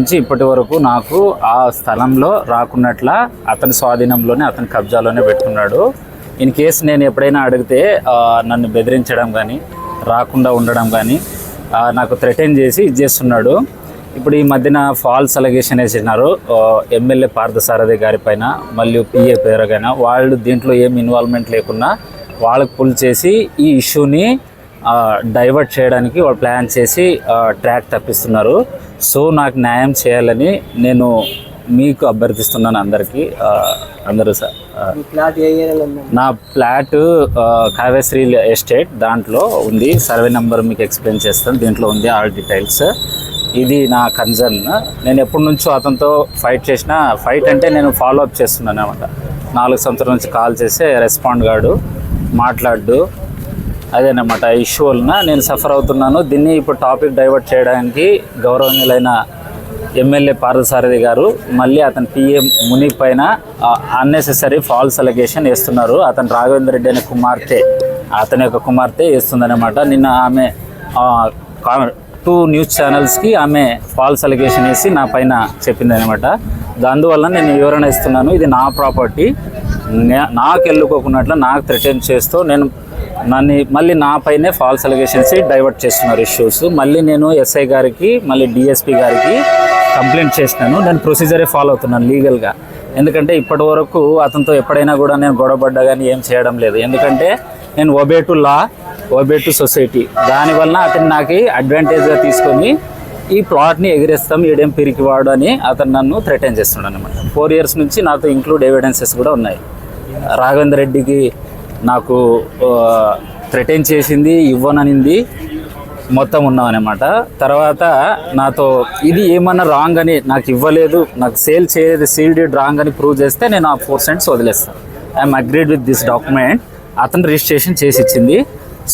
నుంచి ఇప్పటి వరకు నాకు ఆ స్థలంలో రాకున్నట్ల అతని స్వాధీనంలోనే అతని కబ్జాలోనే పెట్టుకున్నాడు. ఇన్ కేసు నేను ఎప్పుడైనా అడిగితే నన్ను బెదిరించడం కానీ రాకుండా ఉండడం కానీ నాకు థ్రెటన్ చేసి ఇది చేస్తున్నాడు ఇప్పుడు ఈ మధ్యన ఫాల్స్ అలగేషన్ వేసినారు ఎమ్మెల్యే పార్థసారథి గారి పైన మళ్ళీ పిఏ పేరుగైనా వాళ్ళు దీంట్లో ఏం ఇన్వాల్వ్మెంట్ లేకుండా వాళ్ళకు పుల్ చేసి ఈ ఇష్యూని డైవర్ట్ చేయడానికి వాళ్ళు ప్లాన్ చేసి ట్రాక్ తప్పిస్తున్నారు. సో నాకు న్యాయం చేయాలని నేను మీకు అభ్యర్థిస్తున్నాను అందరికీ. అందరూ సార్ నా ఫ్లాట్ ఆ, కావ్యశ్రీ ఎస్టేట్ దాంట్లో ఉంది. సర్వే నెంబర్ మీకు ఎక్స్ప్లెయిన్ చేస్తాను. దీంట్లో ఉంది ఆల్ డీటెయిల్స్ ఇది నా కన్సర్న్ నేను ఎప్పటి నుంచో అతనితో ఫైట్ చేసిన ఫైట్ అంటే నేను ఫాలో అప్ చేస్తున్నాను అనమాట నాలుగు సంవత్సరాల నుంచి కాల్ చేస్తే రెస్పాండ్ కాడు మాట్లాడు అదేనమాట ఇష్యూ వలన నేను సఫర్ అవుతున్నాను. దీన్ని ఇప్పుడు టాపిక్ డైవర్ట్ చేయడానికి గౌరవనీయులైన ఎమ్మెల్యే పార్థసారథి గారు మళ్ళీ అతని పిఎం ముని పైన అన్నెసెసరీ ఫాల్స్ అలిగేషన్ వేస్తున్నారు. అతను రాఘవేంద్ర రెడ్డి అనే కుమార్తె అతని యొక్క కుమార్తె వేస్తుందన్నమాట. నిన్న ఆమె టూ న్యూస్ ఛానల్స్కి ఆమె ఫాల్స్ అలిగేషన్ వేసి నా పైన చెప్పిందనమాట అందువల్ల నేను వివరణ ఇస్తున్నాను. ఇది నా ప్రాపర్టీ నాకు వెళ్ళుకోకున్నట్లు నాకు థ్రెటన్ చేస్తూ నేను నన్ను మళ్ళీ నా పైనే ఫాల్స్ అలిగేషన్స్ డైవర్ట్ చేస్తున్నారు ఇష్యూస్ మళ్ళీ నేను ఎస్ఐ గారికి మళ్ళీ డిఎస్పి గారికి కంప్లైంట్ చేసినాను. నేను ప్రొసీజరే ఫాలో అవుతున్నాను లీగల్గా ఎందుకంటే ఇప్పటి వరకు అతనితో ఎప్పుడైనా కూడా నేను గొడవపడ్డా కానీ ఏం చేయడం లేదు. ఎందుకంటే నేను obey to law obey to society దానివల్ల అతను నాకు అడ్వాంటేజ్గా తీసుకొని ఈ ప్లాట్ని ఎగిరేస్తాం ఈడేం పిరికివాడు అని అతను నన్ను థ్రెటన్ చేస్తున్నాడు అనమాట ఫోర్ ఇయర్స్ నుంచి నాతో ఇంక్లూడ్ ఎవిడెన్సెస్ కూడా ఉన్నాయి. రాఘవేంద్ర రెడ్డికి నాకు థ్రెటన్ చేసింది ఇవ్వననింది మొత్తం ఉన్నామన్నమాట. తర్వాత నాతో ఇది ఏమన్నా రాంగ్ అని నాకు ఇవ్వలేదు నాకు సేల్ చేయలేదు సీల్డెడ్ రాంగ్ అని ప్రూవ్ చేస్తే నేను ఆ ఫోర్ సెంట్స్ వదిలేస్తాను I'm agreed with this document అతను రిజిస్ట్రేషన్ చేసి ఇచ్చింది.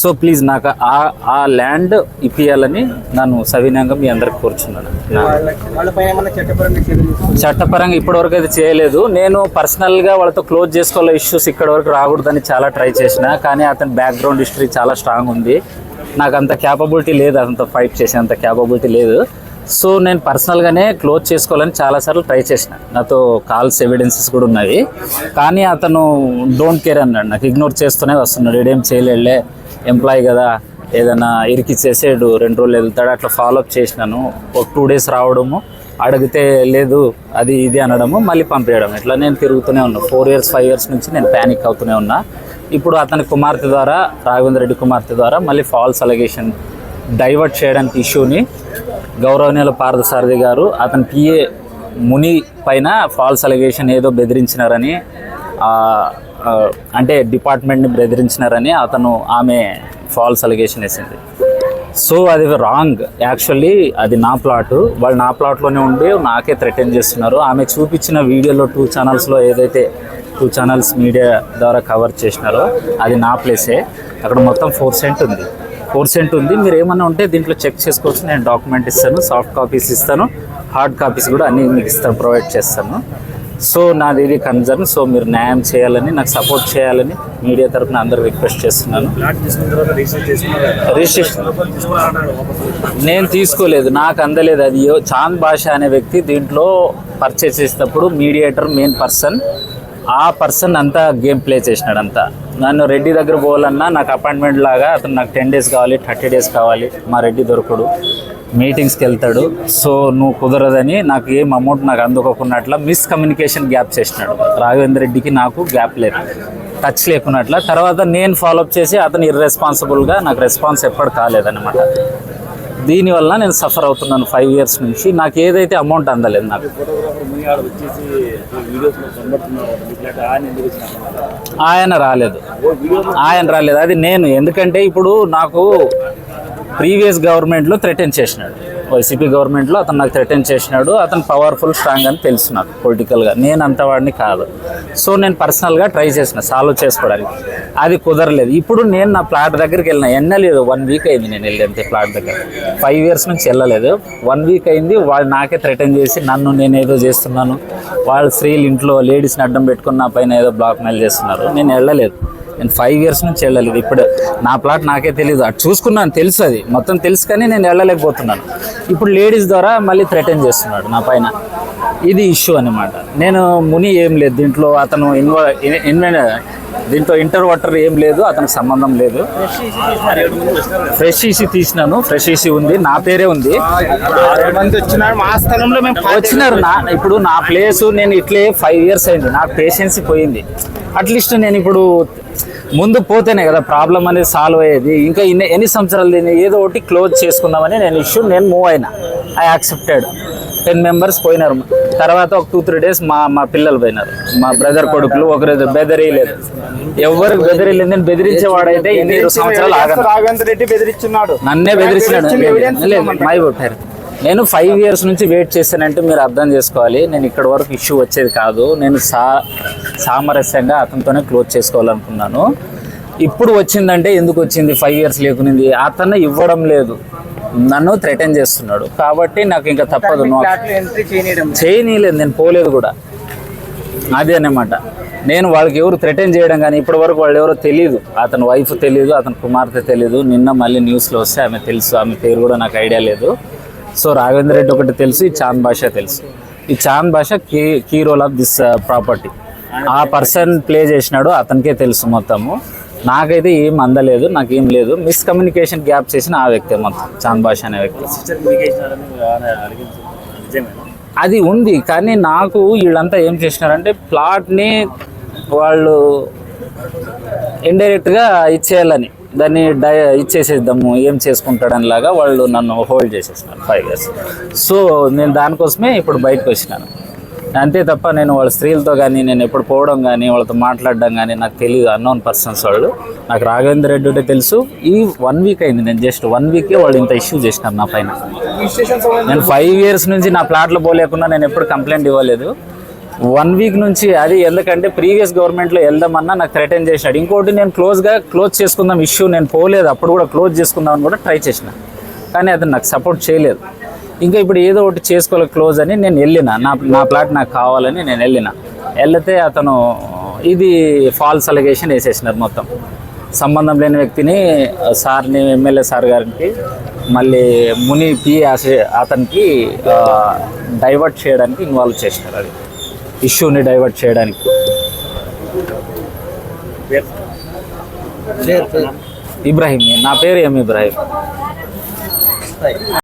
సో ప్లీజ్ నాకు ఆ ఆ ల్యాండ్ ఇప్పియాలని నన్ను సవినయంగా మీ అందరికి కోరుచున్నాను. చట్టపరంగా ఇప్పటివరకు అయితే చేయలేదు. నేను పర్సనల్గా వాళ్ళతో క్లోజ్ చేసుకోవాలి ఇష్యూస్ ఇక్కడ వరకు రాకూడదని చాలా ట్రై చేసిన కానీ అతని బ్యాక్గ్రౌండ్ హిస్టరీ చాలా స్ట్రాంగ్ ఉంది. నాకు అంత క్యాపబిలిటీ లేదు అతనితో ఫైట్ చేసే అంత క్యాపబిలిటీ లేదు. సో నేను పర్సనల్గానే క్లోజ్ చేసుకోవాలని చాలాసార్లు ట్రై చేసిన. నాతో కాల్స్ ఎవిడెన్సెస్ కూడా ఉన్నాయి. కానీ అతను డోంట్ కేర్ అన్నాడు. నాకు ఇగ్నోర్ చేస్తూనే వస్తున్నాడు. ఏడేం చేయలేళ్ళే ఎంప్లాయ్ కదా ఏదైనా ఇరికిచ్చేసేడు రెండు రోజులు వెళ్తాడు అట్లా ఫాలోఅప్ చేసినాను. ఒక టూ డేస్ రావడము అడిగితే లేదు అది ఇది అనడము మళ్ళీ పంపేయడం. ఇట్లా నేను తిరుగుతూనే ఉన్నా. ఫోర్ ఇయర్స్ ఫైవ్ ఇయర్స్ నుంచి నేను ప్యానిక్ అవుతూనే ఉన్నా. ఇప్పుడు అతని కుమార్తె ద్వారా రాఘవేంద్ర రెడ్డి కుమార్తె ద్వారా మళ్ళీ ఫాల్స్ అలిగేషన్ డైవర్ట్ చేయడానికి ఇష్యూని గౌరవనీయుల పార్థసారథి గారు అతని పిఏ ముని పైన ఫాల్స్ అలిగేషన్ ఏదో బెదిరించినారని అంటే డిపార్ట్మెంట్ని బెదిరించినారని అతను ఆమె ఫాల్స్ అలిగేషన్ వేసింది. సో అది రాంగ్ యాక్చువల్లీ అది నా ప్లాట్ వాళ్ళు నా ప్లాట్లోనే ఉండి నాకే థ్రెటన్ చేస్తున్నారు. ఆమె చూపించిన వీడియోలో టూ ఛానల్స్లో ఏదైతే టూ ఛానల్స్ మీడియా ద్వారా కవర్ చేసినారో అది నా ప్లేసే అక్కడ మొత్తం ఫోర్ సెంట్ ఉంది. ఫోర్ సెంట్ ఉంది. మీరు ఏమన్నా ఉంటే దీంట్లో చెక్ చేసుకోవచ్చు. నేను డాక్యుమెంట్ ఇస్తాను. సాఫ్ట్ కాపీస్ ఇస్తాను. హార్డ్ కాపీస్ కూడా అన్నీ మీకు ఇస్తాను. ప్రొవైడ్ చేస్తాను. సో నాది ఇది కన్సర్న్. సో మీరు న్యాయం చేయాలని నాకు సపోర్ట్ చేయాలని మీడియా తరఫున అందరూ రిక్వెస్ట్ చేస్తున్నాను. నేను తీసుకోలేదు నాకు అందలేదు. అది చాంద్ భాష అనే వ్యక్తి దీంట్లో పర్చేస్ చేసేటప్పుడు మీడియేటర్ మెయిన్ పర్సన్. ఆ పర్సన్ అంతా గేమ్ ప్లే చేసినాడు అంతా నన్ను రెడ్డి దగ్గర పోవాలన్నా నాకు అపాయింట్మెంట్ లాగా అతను నాకు టెన్ డేస్ కావాలి థర్టీ డేస్ కావాలి. మా రెడ్డి దొరకడు. మీటింగ్స్కి వెళ్తాడు. సో నువ్వు కుదరదని నాకు ఏం అమౌంట్ నాకు అందుకోకున్నట్ల మిస్కమ్యూనికేషన్ గ్యాప్ చేసినాడు. రాఘవేంద్ర రెడ్డికి నాకు గ్యాప్ లేదు. టచ్ లేకున్నట్ల. తర్వాత నేను ఫాలోఅప్ చేసి అతను ఇర్రెస్పాన్సిబుల్గా నాకు రెస్పాన్స్ ఎప్పుడు కాలేదన్నమాట. దీనివల్ల నేను సఫర్ అవుతున్నాను ఫైవ్ ఇయర్స్ నుంచి. నాకు ఏదైతే అమౌంట్ అందలేదు నాకు. ఆయన రాలేదు. ఆయన రాలేదు. అది నేను. ఎందుకంటే ఇప్పుడు నాకు ప్రీవియస్ గవర్నమెంట్లో థ్రెటన్ చేసినాడు. వైసీపీ గవర్నమెంట్లో అతను నాకు థ్రెటన్ చేసినాడు. అతను పవర్ఫుల్ స్ట్రాంగ్ అని తెలుసు నాకు పొలిటికల్గా నేను అంతవాడిని కాదు. సో నేను పర్సనల్గా ట్రై చేసిన సాల్వ్ చేసుకోవడానికి. అది కుదరలేదు. ఇప్పుడు నేను నా ప్లాట్ దగ్గరికి వెళ్ళిన వెళ్ళలేదు వన్ వీక్ అయింది నేను వెళ్ళేంతే ప్లాట్ దగ్గర. ఫైవ్ ఇయర్స్ నుంచి వెళ్ళలేదు. వన్ వీక్ అయింది. వాళ్ళు నాకే థ్రెటన్ చేసి నన్ను నేను ఏదో చేస్తున్నాను. వాళ్ళు స్త్రీలు ఇంట్లో లేడీస్ని అడ్డం పెట్టుకుని నా పైన ఏదో బ్లాక్ మెయిల్ చేస్తున్నారు. నేను వెళ్ళలేదు. నేను ఫైవ్ ఇయర్స్ నుంచి వెళ్ళలేదు. ఇప్పుడు నా ప్లాట్ నాకే తెలియదు అటు చూసుకున్నాను తెలుసు అది. మొత్తం తెలుసు కానీ నేను వెళ్ళలేకపోతున్నాను. ఇప్పుడు లేడీస్ ద్వారా మళ్ళీ థ్రెటన్ చేస్తున్నాడు నా పైన. ఇది ఇష్యూ అన్నమాట. నేను ముని ఏం లేదు. దీంట్లో అతను ఇన్వా ఇన్వె దీంట్లో ఇంటర్ వాటర్ ఏం లేదు అతనికి సంబంధం లేదు. ఫ్రెష్ ఈసీ తీసినాను. ఫ్రెష్ ఈసీ ఉంది. నా పేరే ఉంది. వచ్చినారు మా స్థలంలో వచ్చినారు నా ఇప్పుడు నా ప్లేస్ నేను ఇట్లే ఫైవ్ ఇయర్స్ అయింది. నాకు పేషెన్సీ పోయింది. అట్లీస్ట్ నేను ఇప్పుడు ముందు పోతేనే కదా ప్రాబ్లం అనేది సాల్వ్ అయ్యేది. ఇంకా ఇన్ని ఎన్ని సంవత్సరాలు దీన్ని ఏదో ఒకటి క్లోజ్ చేసుకుందామని నేను ఇష్యూ నేను మూవ్ అయినా. ఐ యాక్సెప్టెడ్ టెన్ మెంబర్స్ పోయినారు. తర్వాత ఒక టూ త్రీ డేస్ మా మా పిల్లలు పోయినారు. మా బ్రదర్ కొడుకులు ఒకరు బెదరీలేదు. ఎవరికి బెదిరియలేదు నేను బెదిరించేవాడైతే ఇన్ని సంవత్సరాలు రెడ్డి బెదిరిస్తున్నాడు. నన్నే బెదిరించినాడు. మై కొట్టారు నేను ఫైవ్ ఇయర్స్ నుంచి వెయిట్ చేశానంటే మీరు అర్థం చేసుకోవాలి. నేను ఇక్కడ వరకు ఇష్యూ వచ్చేది కాదు. నేను సా సామరస్యంగా అతనితోనే క్లోజ్ చేసుకోవాలనుకున్నాను. ఇప్పుడు వచ్చిందంటే ఎందుకు వచ్చింది? ఫైవ్ ఇయర్స్ లేకునింది. అతను ఇవ్వడం లేదు. నన్ను థ్రెటన్ చేస్తున్నాడు. కాబట్టి నాకు ఇంకా తప్పదు చేయనీయలేదు నేను పోలేదు కూడా. అది అన్నమాట నేను వాళ్ళకి ఎవరు థ్రెటన్ చేయడం కానీ ఇప్పటి వరకు వాళ్ళు ఎవరో తెలియదు అతని వైఫ్ తెలియదు అతని కుమార్తె తెలియదు నిన్న మళ్ళీ న్యూస్లో వస్తే ఆమె తెలుసు ఆమె పేరు కూడా నాకు ఐడియా లేదు. సో రాఘవేంద్ర రెడ్డి ఒకటి తెలుసు ఈ చాంద్ భాష తెలుసు. ఈ Chand Basha key key role of this property ఆ పర్సన్ ప్లే చేసినాడు అతనికే తెలుసు మొత్తము. నాకైతే ఏం అందలేదు నాకేం లేదు. మిస్కమ్యూనికేషన్ గ్యాప్ చేసిన ఆ వ్యక్తే మొత్తం చాంద్ భాష అనే వ్యక్తి. అది ఉంది కానీ నాకు వీళ్ళంతా ఏం చేసినారంటే ప్లాట్ని వాళ్ళు ఇండైరెక్ట్గా ఇచ్చేయాలని దాన్ని డై ఇచ్చేసేద్దాము ఏం చేసుకుంటాడని లాగా వాళ్ళు నన్ను హోల్డ్ చేసేసినారు ఫైవ్ ఇయర్స్ సో నేను దానికోసమే ఇప్పుడు బయటకు వచ్చినాను. అంతే తప్ప నేను వాళ్ళ స్త్రీలతో కానీ నేను ఎప్పుడు పోవడం కానీ వాళ్ళతో మాట్లాడడం కానీ నాకు తెలియదు అన్నోన్ పర్సన్స్ వాళ్ళు. నాకు రాఘవేంద్ర రెడ్డి ఒకటే తెలుసు. ఈ వన్ వీక్ అయింది నేను జస్ట్ వన్ వీకే వాళ్ళు ఇంత ఇష్యూ చేసినారు నా పైన. నేను ఫైవ్ ఇయర్స్ నుంచి నా ప్లాట్లో పోలేకుండా నేను ఎప్పుడు కంప్లైంట్ ఇవ్వలేదు. వన్ వీక్ నుంచి అది ఎందుకంటే ప్రీవియస్ గవర్నమెంట్లో వెళ్దామన్నా నాకు థ్రెటన్ చేసినాడు. ఇంకోటి నేను క్లోజ్గా క్లోజ్ చేసుకుందాం ఇష్యూ నేను పోలేదు అప్పుడు కూడా క్లోజ్ చేసుకుందామని కూడా ట్రై చేసిన. కానీ అతను నాకు సపోర్ట్ చేయలేదు. ఇంకా ఇప్పుడు ఏదో ఒకటి చేసుకోవాలి క్లోజ్ అని నేను వెళ్ళిన. నా నా ప్లాట్ నాకు కావాలని నేను వెళ్ళిన. వెళ్తే అతను ఇది ఫాల్స్ అలిగేషన్ వేసేసినారు మొత్తం. సంబంధం లేని వ్యక్తిని సార్ని ఎమ్మెల్యే సార్ గారికి మళ్ళీ ముని పి అతనికి డైవర్ట్ చేయడానికి ఇన్వాల్వ్ చేసినారు అది. ఇష్యూని డైవర్ట్ చేయడానికి. ఇబ్రాహీం నా పేరు ఎం ఇబ్రాహీం?